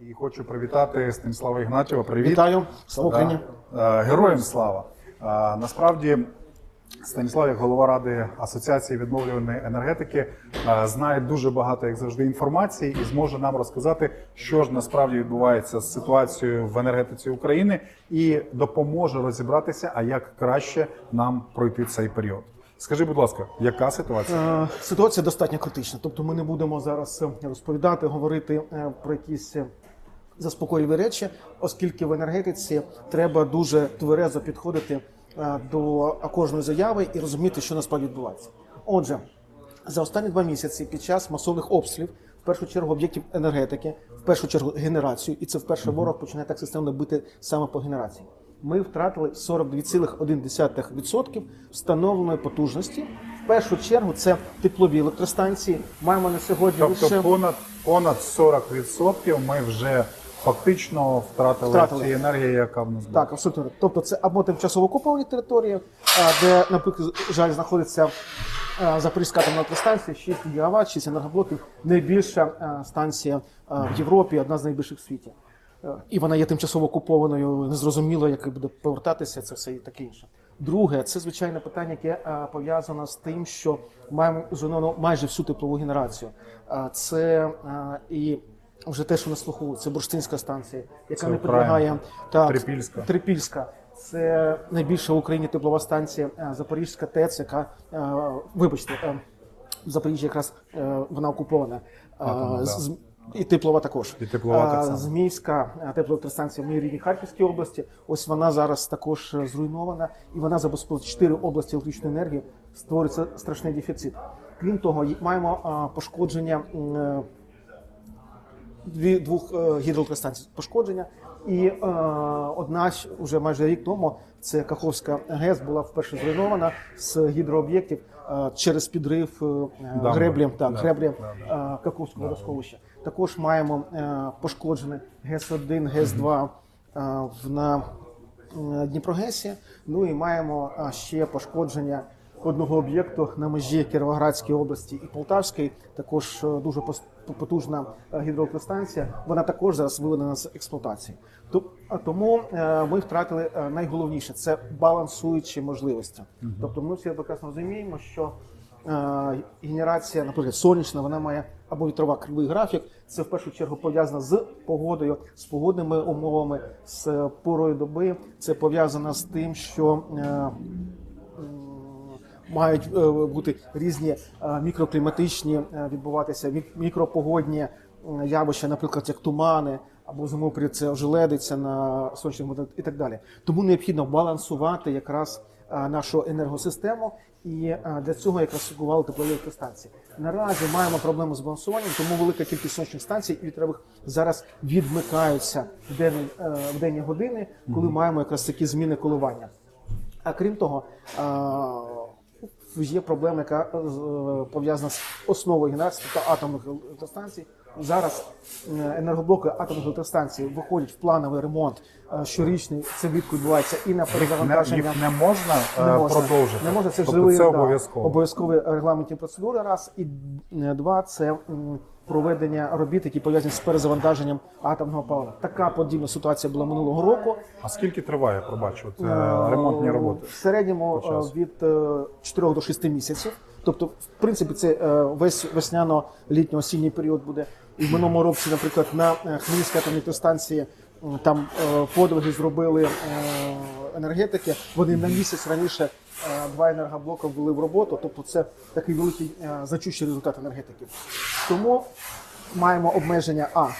і хочу привітати Станіслава Ігнатєва. Привіт. Вітаю, слава Україні. Е, Героям слава. Е, Насправді, Станіслав, як голова ради Асоціації відновлюваної енергетики, е, знає дуже багато, як завжди, інформації і зможе нам розказати, що ж насправді відбувається з ситуацією в енергетиці України, і допоможе розібратися, а як краще нам пройти цей період. Скажи, будь ласка, яка ситуація? Е, Ситуація достатньо критична. Тобто, ми не будемо зараз е, розповідати, говорити е, про якісь заспокоїві речі, оскільки в енергетиці треба дуже тверезо підходити е, до кожної заяви і розуміти, що насправді відбувається. Отже, за останні два місяці під час масових обстрілів, в першу чергу об'єктів енергетики, в першу чергу генерацію, і це вперше ворог починає так системно бити саме по генерації. Ми втратили 42,1% встановленої потужності. В першу чергу це теплові електростанції. Маємо на сьогодні Тобто лише понад понад 40% ми вже фактично втратили, Втратили. цієї енергії, яка в нас була. Так, абсолютно. Тобто це або тимчасово окуповані території, де, наприклад, жаль, знаходиться Запорізька атомна електростанція, 6 ГВт, 6 енергоблоків, найбільша станція в Європі, одна з найбільших в світі. Е, І вона є тимчасово окупованою, незрозуміло, як буде повертатися, це все і таке інше. Друге, це звичайне питання, яке пов'язано з тим, що маємо зруйновано майже всю теплову генерацію. Це і вже те, що на слуху, це бурштинська станція, яка Це не підлягає так, Трипільська. Трипільська. Це найбільша в Україні теплова станція е, Запорізька ТЕЦ, яка, е, вибачте, е, в Запоріжжі якраз вона окупована. Е, Атомна, да. І теплова також. І теплова так само. Зміївська е, теплоелектростанція в моїй рідній Харківській області. Ось вона зараз також зруйнована, і вона забезпечить чотири області електричної енергії. Створюється страшний дефіцит. Крім того, маємо пошкодження дві двох е, гідроелектростанцій пошкодження. І е, одна ж уже майже рік тому це Каховська ГЕС була вперше зруйнована з гідрооб'єктів е, через підрив е, греблі, так, Да, греблі да, е, Каховського водосховища. Також маємо е, пошкоджений ГЕС-1, ГЕС-2 е, в на е, Дніпрогесі. Ну і маємо е, ще пошкодження одного об'єкту на межі Кіровоградської області і Полтавської. Також е, дуже потужна е, гідроелектростанція. Вона також зараз виведена з експлуатації. Тому е, ми втратили найголовніше це балансуючі можливості. Тобто, ми всі прекрасно розуміємо, що генерація, наприклад, сонячна, вона має або вітрова кривий графік. Це в першу чергу пов'язано з погодою, з погодними умовами, з порою доби. Це пов'язано з тим, що мають е, бути різні е, мікрокліматичні е, відбуватися мік- мікропогодні явища, наприклад, як тумани. Або зимовий період це ожеледиться на сонячних моделях і так далі. Тому необхідно балансувати якраз нашу енергосистему, і для цього якраз слугували теплові електростанції. Наразі маємо проблему з балансуванням, тому велика кількість сонячних станцій і вітрових зараз відмикаються в денні, е, в денні години, коли маємо якраз такі зміни коливання. А крім того, є проблема, яка е, пов'язана з основою генерації та атомних електростанцій. Зараз е, енергоблоки атомних електростанцій виходять в плановий ремонт е, щорічний. Це влітку відбувається і на перезавантаження. їх не можна, е, Не можна. продовжити. Не можна, це тобто живий обов'язково. обов'язкові регламентні процедури. Раз і е, два це проведення робіт, які пов'язані з перезавантаженням атомного палива. Така подібна ситуація була минулого року. А скільки триває, пробачу, це Е, ремонтні роботи? В середньому е, від е, 4 до 6 місяців. Тобто, в принципі, це е, весь весняно-літньо-осінній період буде. І в минулому році, наприклад, на Хмельницькій атомній м, там е, подвиги зробили е, енергетики. Вони на місяць раніше е, два енергоблоки ввели в роботу. Тобто, це такий великий зачущий значущий результат енергетики. Тому маємо обмеження а е,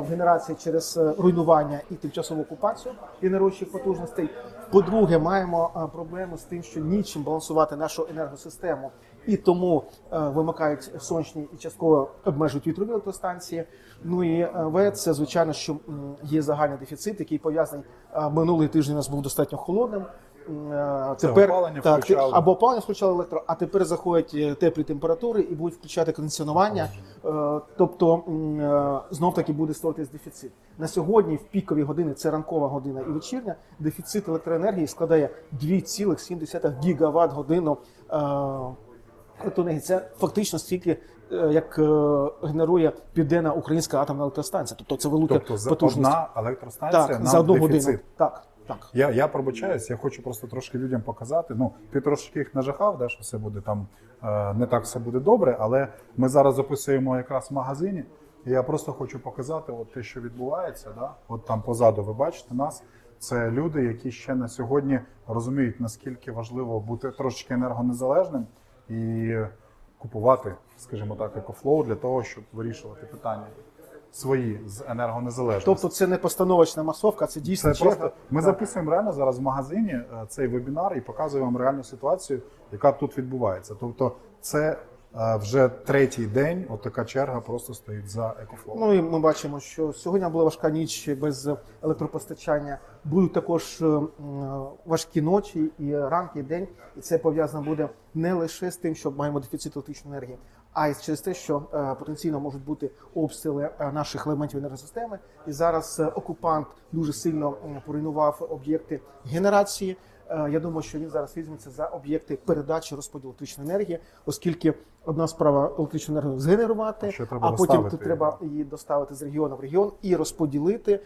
в генерації через е, руйнування і тимчасову окупацію генеруючих потужностей. По-друге, маємо е, проблему з тим, що нічим балансувати нашу енергосистему, і тому е, вимикають сонячні і частково обмежують вітрові електростанції. Ну і е, В це звичайно, що є загальний дефіцит, який пов'язаний е, минулий тиждень. У нас був достатньо холодним. Тепер опалення так, включали. або опалення включали електро, а тепер заходять теплі температури і будуть включати кондиціонування. Тобто знов таки буде створитись дефіцит. На сьогодні в пікові години, це ранкова година і вечірня, дефіцит електроенергії складає 2,7 гігаватт годину. Електроенергії. Це фактично стільки е, як е, генерує південна українська атомна електростанція. Тобто це велика Тобто за потужність. одна електростанція так, нам за одну дефіцит. годину. Так, так. Я, я пробачаюсь, я хочу просто трошки людям показати. Ну, ти трошки їх нажахав, да, що все буде там е, не так все буде добре, але ми зараз записуємо якраз в магазині. І я просто хочу показати от те, що відбувається. Да? От там позаду ви бачите нас. Це люди, які ще на сьогодні розуміють, наскільки важливо бути трошечки енергонезалежним і купувати, скажімо так, екофлоу для того, щоб вирішувати питання свої з енергонезалежності. Тобто це не постановочна масовка, це дійсно Це просто ми записуємо реально зараз в магазині е, цей вебінар і показуємо вам реальну ситуацію, яка тут відбувається. Тобто, це вже третій день. От черга просто стоїть за екофлоу. Ну і ми бачимо, що сьогодні була важка ніч без електропостачання. Будуть також е, важкі ночі і ранки, і день. І це пов'язано буде не лише з тим, що маємо дефіцит електричної енергії, а й через те, що е, потенційно можуть бути обстріли е, наших елементів енергосистеми. І зараз е, окупант дуже сильно поруйнував об'єкти генерації. Е, Я думаю, що він зараз візьметься за об'єкти передачі розподілу електричної енергії, оскільки одна справа електричну енергію згенерувати, треба а потім тут треба її доставити з регіону в регіон і розподілити е,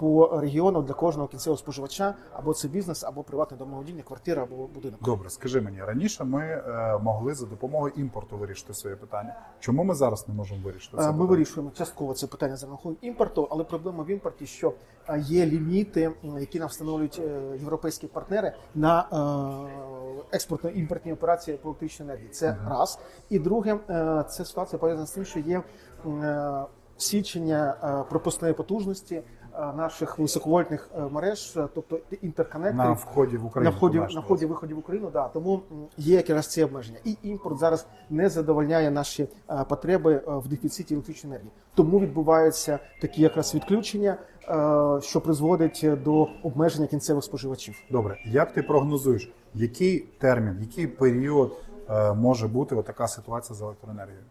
по регіону для кожного кінцевого споживача, або це бізнес, або приватне домоволодіння, квартира або будинок. Добре, скажи мені раніше ми е, могли за допомогою імпорту вирішити своє питання. Чому ми зараз не можемо вирішити це? Е, Ми питання? вирішуємо частково це питання за рахунок імпорту, але проблема в імпорті, що є ліміти, які нам встановлюють європейські партнери на експортно-імпортні операції по електричній енергії. Це раз. І друге, це ситуація пов'язана з тим, що є е, січення е, пропускної потужності е, наших високовольтних мереж, тобто інтерконекторів. на вході в Україну. на вході на вході виході в Україну, да тому є якраз ці обмеження, і імпорт зараз не задовольняє наші потреби в дефіциті електричної енергії. Тому відбуваються такі якраз відключення, що призводить до обмеження кінцевих споживачів. Добре, як ти прогнозуєш, який термін, який період може бути от така ситуація з електроенергією?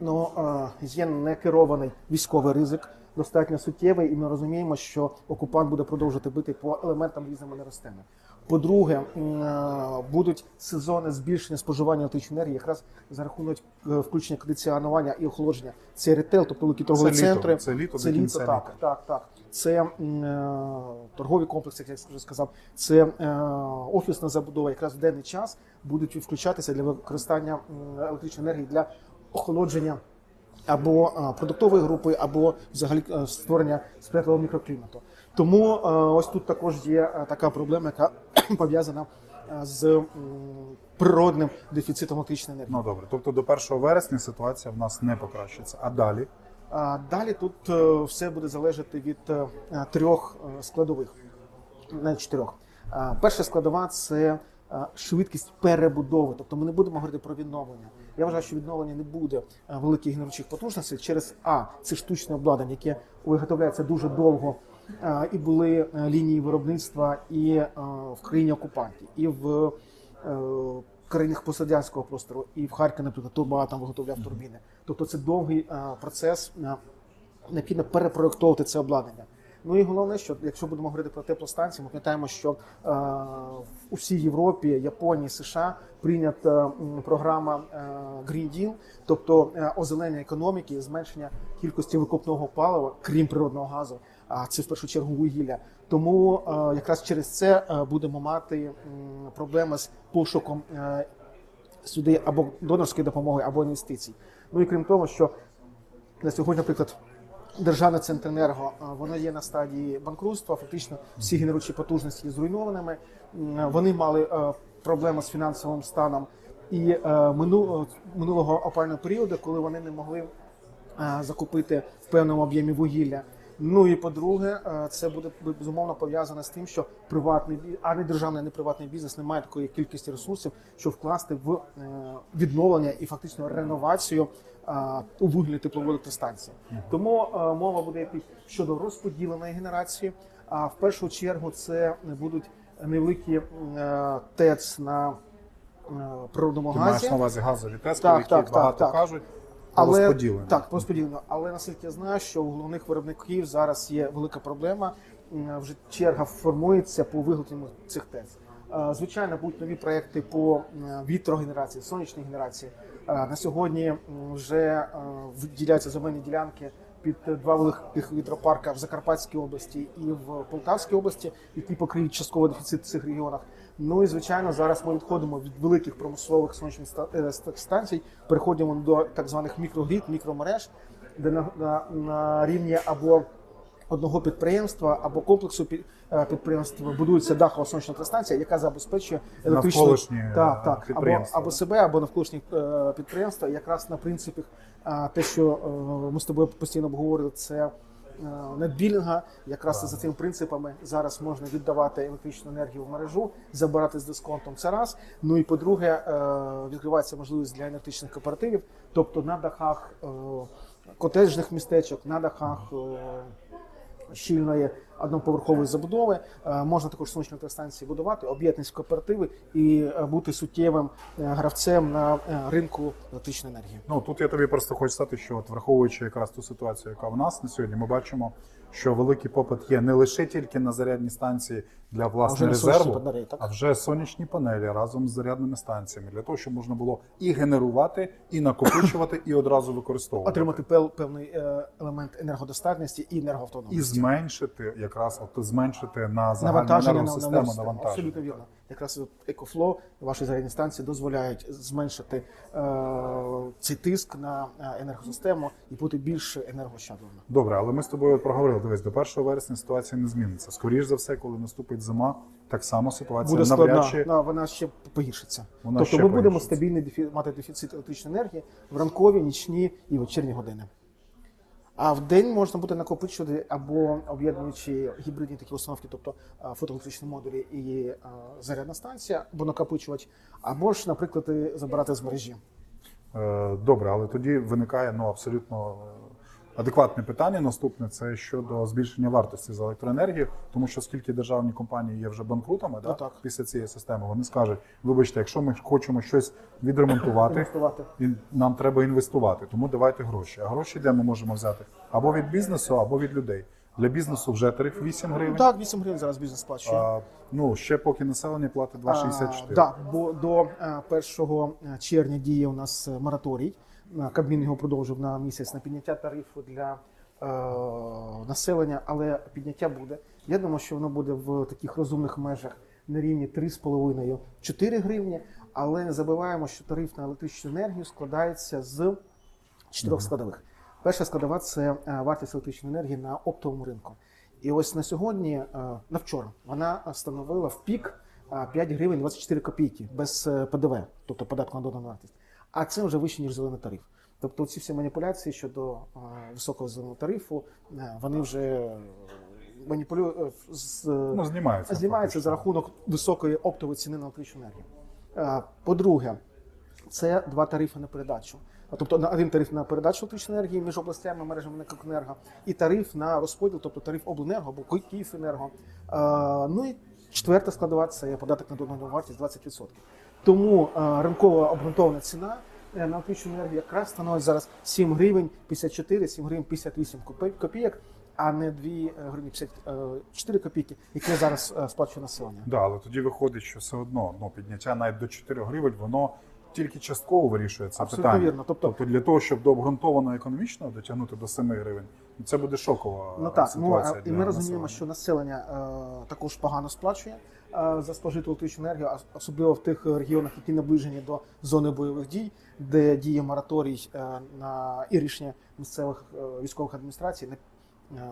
Ну е, є некерований військовий ризик, достатньо суттєвий, і ми розуміємо, що окупант буде продовжувати бити по елементам різними неростами. По-друге, е, будуть сезони збільшення споживання електричної енергії, якраз за рахунок е, включення кондиціонування і охолодження. Це ретейл, тобто великі торгові Це літо, центри. це літо це до кінця літо, так, так, так. Це е, торгові комплекси, як я вже сказав, це е, офісна забудова. Якраз в денний час будуть включатися для використання електричної енергії для охолодження або е, продуктової групи, або взагалі створення сприятливого мікроклімату. Тому ось тут також є така проблема, яка пов'язана з природним дефіцитом електричної енергії. Ну добре, тобто до 1 вересня ситуація в нас не покращиться. А далі Далі тут е, все буде залежати від е, трьох е, складових, не чотирьох. Перша складова це швидкість перебудови. Тобто ми не будемо говорити про відновлення. Я вважаю, що відновлення не буде великих генеруючих потужностей через А, це штучне обладнання, яке виготовляється дуже довго. І були лінії виробництва і в країні окупанті, і в країнах пострадянського простору, і в Харкові, наприклад, Турбоатом виготовляв турбіни. Тобто це довгий е, процес. е, Необхідно перепроєктовувати це обладнання. Ну і головне, що якщо будемо говорити про теплостанції, ми пам'ятаємо, що е, в усій Європі, Японії, США прийнята програма е, Green Deal, тобто е, озеленення економіки, зменшення кількості викопного палива, крім природного газу. А це в першу чергу вугілля. Тому е, якраз через це е, будемо мати проблеми з пошуком е, сюди або донорської допомоги, або інвестицій. Ну і крім того, що на сьогодні, наприклад, державне центренерго а, воно є на стадії банкрутства. Фактично всі генеруючі потужності є зруйнованими. Вони мали проблеми з фінансовим станом і минулого опального періоду, коли вони не могли закупити в певному об'ємі вугілля. Ну і по-друге, е, це буде безумовно пов'язано з тим, що приватний а не державний, а не приватний бізнес не має такої кількості ресурсів, щоб вкласти в е, відновлення і фактично реновацію е, у вугільної теплової електростанції. Тому мова буде йти щодо розподіленої генерації. А в першу чергу це будуть невеликі ТЕЦ на природному ти газі. маєш на увазі газові Так, які так, багато так. кажуть. Але розподілення. так розподілено. Але наскільки я знаю, що у головних виробників зараз є велика проблема. Вже черга формується по виготовленню цих ТЕЦ. Е, Звичайно, будуть нові проекти по вітрогенерації, сонячній генерації. Е, На сьогодні вже е, виділяються земельні ділянки під два великих вітропарка в Закарпатській області і в Полтавській області, які покриють частково дефіцит в цих регіонах. Ну і звичайно, зараз ми відходимо від великих промислових сонячних е, станцій, переходимо до так званих мікрогрід, мікромереж, де на, на, на рівні або одного підприємства або комплексу пі- е, підприємств будується дахова сонячна електростанція, яка забезпечує електричну так, е, так, або, або себе, або навколишні підприємства. Якраз на принципі те, що ми з тобою постійно обговорили, це нетбілінга. Якраз за цими принципами зараз можна віддавати електричну енергію в мережу, забирати з дисконтом. Це раз. Ну і по-друге, е, відкривається можливість для енергетичних кооперативів, тобто на дахах е, котеджних містечок, на дахах. е, щільної одноповерхової забудови. Е, Можна також сонячні електростанції будувати, об'єднатися в кооперативи і е, бути суттєвим е, гравцем на ринку електричної енергії. Ну тут я тобі просто хочу сказати, що от враховуючи якраз ту ситуацію, яка в нас на сьогодні, ми бачимо, що великий попит є не лише тільки на зарядні станції для сонячні резерву, панелі, так? а вже сонячні панелі разом з зарядними станціями для того, щоб можна було і генерувати, і накопичувати, і одразу використовувати. Отримати пел- певний е, елемент енергодостатності і і зменшити якраз от зменшити на загальну Навантаження на, нервну на систему нервну систему. навантаження. Абсолютно вірно. Якраз екофло, ваші зарядні станції дозволяють зменшити е, цей тиск на е, енергосистему і бути більш енергощадливими. Добре, але ми з тобою проговорили. Дивись, до 1 вересня ситуація не зміниться. Скоріш за все, коли наступить зима, так само ситуація буде навряд складна, чи да, вона ще погіршиться. Вона тобто ще ми будемо стабільний дефі... мати дефіцит електричної енергії в ранкові, нічні і вечірні години. А в день можна буде накопичувати або об'єднуючи гібридні такі установки, тобто фотоелектричні модулі і зарядна станція, або накопичувач, або ж, наприклад, забирати з мережі. Е, Добре, але тоді виникає ну абсолютно адекватне питання. Наступне це щодо збільшення вартості за електроенергію, тому що оскільки державні компанії є вже банкрутами, да, Ну, так. після цієї системи вони скажуть: вибачте, якщо ми хочемо щось відремонтувати, і нам треба інвестувати, тому давайте гроші. А гроші де ми можемо взяти? Або від бізнесу, або від людей. Для бізнесу вже тариф 8 гривень. Так, 8 гривень зараз бізнес сплачує. А, ну ще поки населення платить 2,64. А, да, бо до е, 1 червня діє у нас е, мораторій. Кабмін його продовжив на місяць на підняття тарифу для е, населення, але підняття буде. Я думаю, що воно буде в таких розумних межах на рівні 3,5-4 гривні. Але не забуваємо, що тариф на електричну енергію складається з чотирьох складових. Перша складова це е, вартість електричної енергії на оптовому ринку. І ось на сьогодні, е, на вчора, вона становила в пік е, 5 гривень 24 копійки без ПДВ, тобто податку на додану вартість. А це вже вище, ніж зелений тариф. Тобто ці всі маніпуляції щодо е, високого зеленого тарифу, е, вони вже маніпулюють з Ну, знімаються. знімається за рахунок високої оптової ціни на електричну енергію. Е, По-друге, це два тарифи на передачу. Тобто один тариф на передачу електричної енергії між областями мережами НЕКОКЕНЕРГО і тариф на розподіл, тобто тариф обленерго або Ки- Київенерго. Е, Ну і четверта складова це податок на додану вартість 20%. Тому е, ринкова обґрунтована ціна е, на електричну енергію якраз становить зараз 7 гривень 54, 7 гривень 58 копій- копійок, а не 2 гривні 54 копійки, які зараз е, сплачує населення. Да, але тоді виходить, що все одно ну, підняття навіть до 4 гривень, воно тільки частково вирішує це Абсолютно питання. вірно. Тобто- Тобто для того, щоб до обґрунтованого економічного дотягнути до 7 гривень, ну, це буде шокова Ну так, ну, ситуація. а- і ми розуміємо, що населення е, також погано сплачує е, за спожиту електричну енергію, особливо в тих регіонах, які наближені до зони бойових дій, де діє мораторій е, на і рішення місцевих е, військових адміністрацій на е,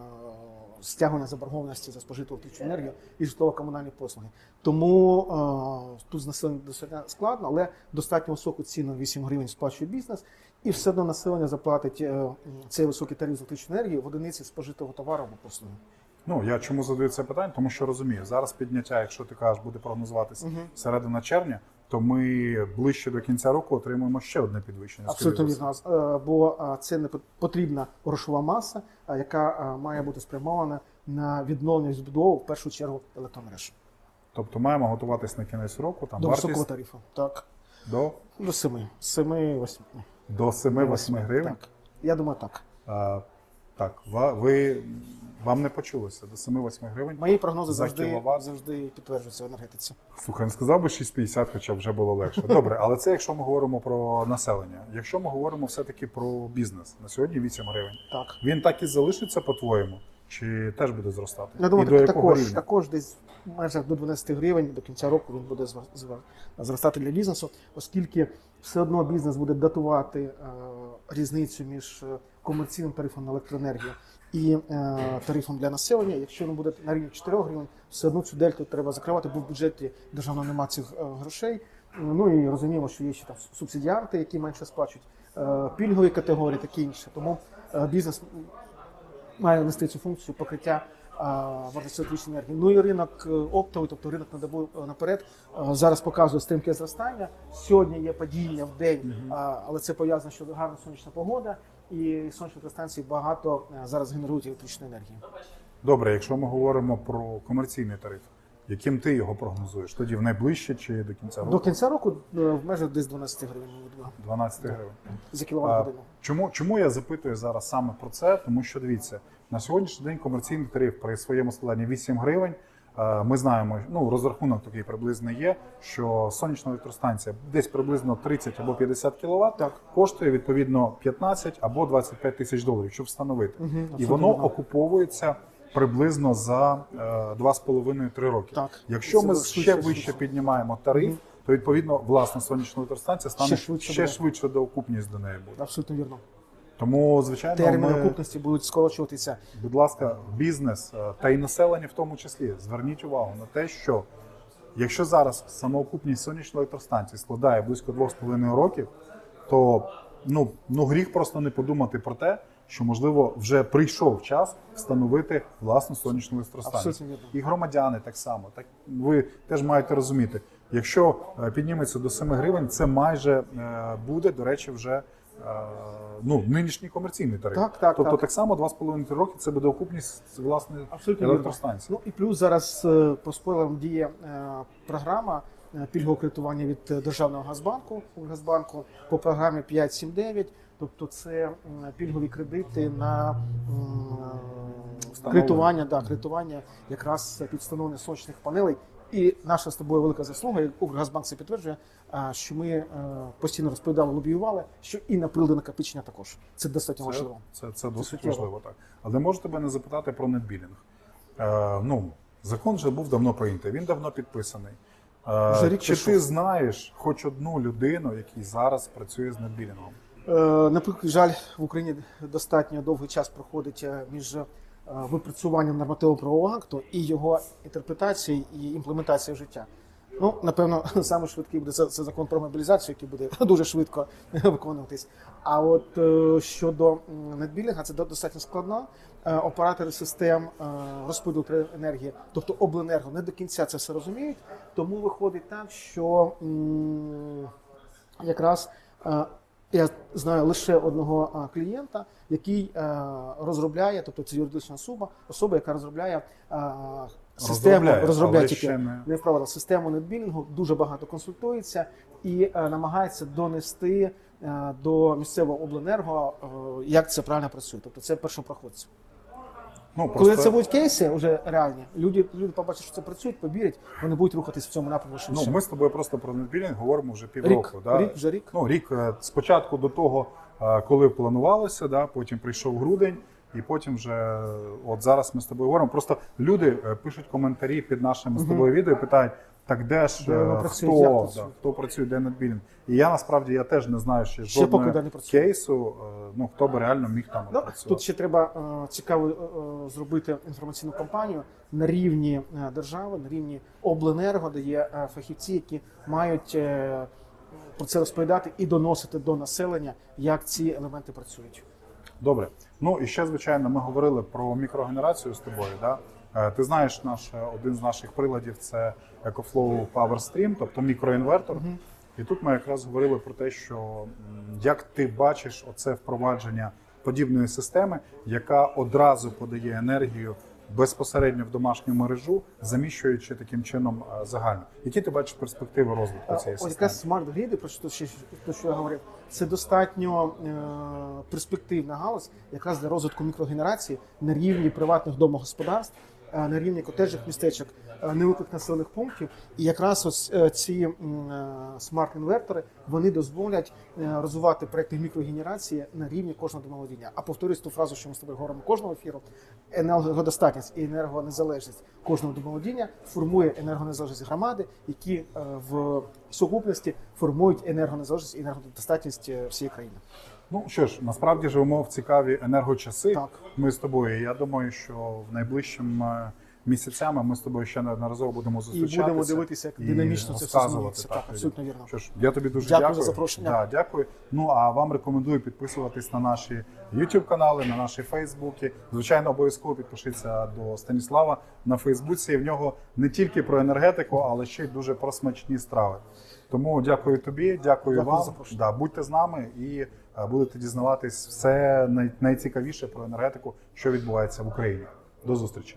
стягнення заборгованості за спожиту електричну енергію і житлово-комунальні послуги. Тому е, тут з населенням достатньо складно, але достатньо високу ціну 8 гривень сплачує бізнес, і все одно населення заплатить е, цей високий тариф з електричної енергії в одиниці спожитого товару або послуги. Ну я чому задаю це питання? Тому що розумію, зараз підняття, якщо ти кажеш, буде прогнозуватися Мгм. середина червня, то ми ближче до кінця року отримаємо ще одне підвищення. Абсолютно вірно, Е, бо е, це не потрібна грошова маса, е, яка має бути спрямована на відновлення збудову в першу чергу електромереж Тобто маємо готуватись на кінець року. Там до вартість високого тарифу. Так, до, до 7. 7 8. до 7-8 гривень. Так. Я думаю, так. А, так, ви Вам не почулося до 7-8 гривень. Мої прогнози За завжди, кіловат. завжди підтверджуються в енергетиці. Слухай, не сказав би 6,50, хоча вже було легше. Добре, але це якщо ми говоримо про населення. Якщо ми говоримо все-таки про бізнес, на сьогодні 8 гривень. Так. Він так і залишиться, по-твоєму, чи теж буде зростати? Я думаю, і до якого також, рівня? також десь майже до 12 гривень до кінця року він буде зростати для бізнесу, оскільки все одно бізнес буде датувати е, різницю між е, комерційним тарифом на електроенергію і е, тарифом для населення. Якщо він буде на рівні 4 гривень, все одно цю дельту треба закривати, бо в бюджеті державного немає цих е, грошей. Ну і розуміємо, що є ще там субсидіанти, які менше сплачують, пільгові категорії, таке інше. Тому бізнес має нести цю функцію покриття вартості електричної енергії. Ну і ринок е, оптовий, тобто ринок на добу е, наперед, е, зараз показує стрімке зростання. Сьогодні є падіння в день, але це пов'язано, що гарна сонячна погода, і сонячні електростанції багато зараз генерують електричної енергії. Добре, якщо ми говоримо про комерційний тариф, яким ти його прогнозуєш? Тоді в найближче чи до кінця року? До кінця року в межах десь 12 гривень буде 12 гривень. за кіловат годину. Чому, чому я запитую зараз саме про це? Тому що дивіться, на сьогоднішній день комерційний тариф при своєму складанні 8 гривень. Е, Ми знаємо, ну розрахунок такий приблизно є, що сонячна електростанція десь приблизно 30 або 50 кВт Так. коштує відповідно 15 або 25 тисяч доларів, щоб встановити. Мгм, І воно вірно. окуповується приблизно за е, 2,5-3 роки. Так. Якщо Це ми швидше, ще швидше. вище піднімаємо тариф, Мгм. то відповідно власна сонячна електростанція стане Ще швидше швидше, ще швидше доокупність до неї буде. Абсолютно вірно. Тому, звичайно, Терміни ми, окупності будуть скорочуватися. будь ласка, бізнес е, та й населення в тому числі зверніть увагу на те, що якщо зараз самоокупність сонячної електростанції складає близько 2,5 років, то ну, ну гріх просто не подумати про те, що можливо вже прийшов час встановити власну сонячну електростанцію. І громадяни так само. Так ви теж маєте розуміти, якщо е, підніметься до 7 гривень, це майже е, буде, до речі, вже. Ну, нинішній комерційний тариф. Так, так, тобто так. так само 2,5 роки це буде окупність власної Абсолютно електростанції. Ну і плюс зараз е, по спойлерам діє е, програма е, пільгового кредитування від державного газбанку Газбанку по програмі 579. Тобто це пільгові кредити на кредитування, да, кредитування якраз під встановлення сонячних панелей. І наша з тобою велика заслуга, і Укргазбанк це підтверджує, що ми е, постійно розповідали, лобіювали, що і на прилади накопичення також. Це достатньо Це, важливо. це, це досить суттєво. важливо, так. Але можу тебе не запитати про нетбілінг. Е, ну, закон вже був давно прийнятий, він давно підписаний. Е, Вже рік чи пройшов. ти знаєш хоч одну людину, який зараз працює з нетбілінгом? Е, Наприклад, жаль, в Україні достатньо довгий час проходить е, між випрацюванням нормативно-правового акту і його інтерпретацією і імплементацією в життя. Ну, напевно, саме швидкий буде це, це закон про мобілізацію, який буде дуже швидко виконуватись. А от е, щодо м, нетбілінга, це до- достатньо складно. Е, Оператори систем е, розподілу енергії, тобто обленерго, не до кінця це все розуміють. Тому виходить так, що якраз е, я знаю лише одного клієнта, який е, розробляє, тобто це юридична особа, особа, яка розробляє систему, Розробляє, тільки не- вправила систему нетбілінгу, дуже багато консультується і е, намагається донести е, до місцевого обленерго, як це правильно працює. Тобто це першопроходці. Ну, Коли це будуть кейси вже реальні, люди, люди побачать, що це працює, повірять, вони будуть рухатись в цьому напрямку ну, ми з тобою просто про нетбілінг говоримо вже півроку. рік, да? рік, вже рік. Ну, рік е, спочатку до того, е, коли планувалося, да, потім прийшов грудень, і потім вже е, от зараз ми з тобою говоримо. Просто люди пишуть коментарі під нашими з тобою відео і питають. Так де ж Де е, воно працює, як хто, працює? да, хто працює, де нетбілінг? І я насправді я теж не знаю ще Ще поки жодного де не працює. кейсу, е, ну хто би реально міг там Ну, працювати. тут ще треба е, цікаво зробити інформаційну кампанію на рівні держави, на рівні обленерго, де є фахівці, які мають про це розповідати і доносити до населення, як ці елементи працюють. Добре. Ну і ще, звичайно, ми говорили про мікрогенерацію з тобою. Да? Е, Ти знаєш, наш е, один з наших приладів це EcoFlow Power Stream, тобто мікроінвертор. І тут ми якраз говорили про те, що як ти бачиш оце впровадження подібної системи, яка одразу подає енергію безпосередньо в домашню мережу, заміщуючи таким чином е, загально. Які ти бачиш перспективи розвитку цієї Ось системи? якраз смарт-гриди, про що, ще- про що я говорив, це достатньо е, перспективна галузь якраз для розвитку мікрогенерації на рівні приватних домогосподарств, на рівні котеджних містечок, е, невеликих населених пунктів. І якраз ось е, ці е, смарт-інвертори вони дозволять е, розвивати проекти мікрогенерації на рівні кожного домоволодіння. А повторюсь ту фразу, що ми з тобою говоримо кожного ефіру: енергодостатність і енергонезалежність кожного домоволодіння формує енергонезалежність громади, які е, в сукупності формують енергонезалежність і енергодостатність е, всієї країни. Ну що ж, насправді живемо в цікаві енергочаси. Так. Ми з тобою. Я думаю, що в найближчим е, місяцями ми з тобою ще неодноразово будемо І будемо дивитися, як динамічно це все змінюється. Так, абсолютно вірно. Що ж, я тобі дуже Дякую дякую. за запрошення. Да, дякую. Ну а вам рекомендую підписуватись на наші YouTube канали, на наші Фейсбуки. Звичайно, обов'язково підпишіться до Станіслава на Фейсбуці. В нього не тільки про енергетику, але ще й дуже про смачні страви. Тому дякую тобі, дякую, Дякую вам. За Да, будьте з нами і е, будете дізнаватись все най- найцікавіше про енергетику, що відбувається в Україні. До зустрічі.